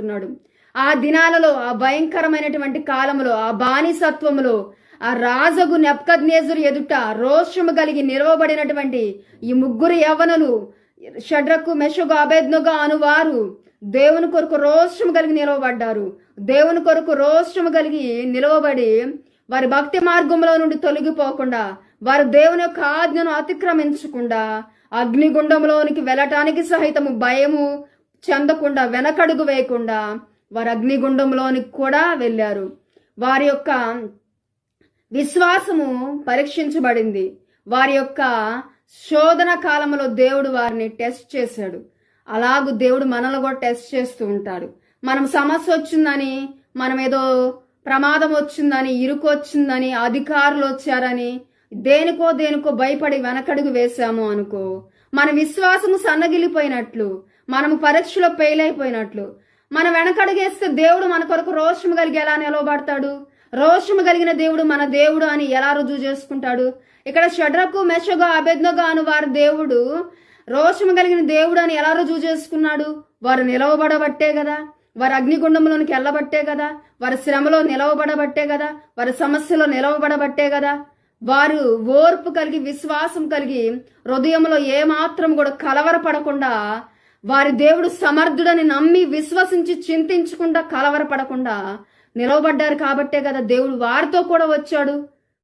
చెప్తున్నాడు ఆ దినాలలో ఆ భయంకరమైనటువంటి కాలంలో ఆ బానిసత్వములో ఆ రాజగు నెప్కజ్నేజురు ఎదుట రోషము కలిగి నిలవబడినటువంటి ఈ ముగ్గురు యవ్వనులు షడ్రకు మెషగు అభేద్నుగా అనువారు దేవుని కొరకు రోషము కలిగి నిలవబడ్డారు. దేవుని కొరకు రోషము కలిగి నిలవబడి వారి భక్తి మార్గంలో నుండి తొలగిపోకుండా వారు దేవుని యొక్క ఆజ్ఞను అతిక్రమించకుండా అగ్నిగుండంలోనికి వెళ్ళటానికి సహితము భయము చెందకుండా వెనకడుగు వేయకుండా వారు అగ్నిగుండంలోనికి కూడా వెళ్ళారు. వారి యొక్క విశ్వాసము పరీక్షించబడింది. వారి యొక్క శోధన కాలంలో దేవుడు వారిని టెస్ట్ చేశాడు. అలాగూ దేవుడు మనల్ని కూడా టెస్ట్ చేస్తూ ఉంటాడు. మనం సమస్య వచ్చిందని మనం ఏదో ప్రమాదం వచ్చిందని ఇరుకు వచ్చిందని అధికారులు వచ్చారని దేనికో దేనికో భయపడి వెనకడుగు వేశాము అనుకో మన విశ్వాసము సన్నగిలిపోయినట్లు మనము పరీక్షలో ఫెయిల్ అయిపోయినట్లు. మనం వెనకడుగేస్తే దేవుడు మన కొరకు రోషము కలిగి ఎలా నిలవబడతాడు? రోషము కలిగిన దేవుడు మన దేవుడు అని ఎలా రుజువు చేసుకుంటాడు? ఇక్కడ షడ్రకు మెషగా అభెజ్ఞగా అను వారి దేవుడు రోషము కలిగిన దేవుడు అని ఎలా రుజువు చేసుకున్నాడు? వారు నిలవబడబట్టే కదా. వారి అగ్నిగుండంలోనికి వెళ్ళబట్టే కదా. వారి శ్రమలో నిలవబడబట్టే కదా. వారి సమస్యలో నిలవబడబట్టే కదా. వారు ఓర్పు కలిగి విశ్వాసం కలిగి హృదయంలో ఏమాత్రం కూడా కలవరపడకుండా వారి దేవుడు సమర్థుడని నమ్మి విశ్వసించి చింతించకుండా కలవరపడకుండా నిలవబడ్డారు కాబట్టే కదా దేవుడు వారితో కూడా వచ్చాడు.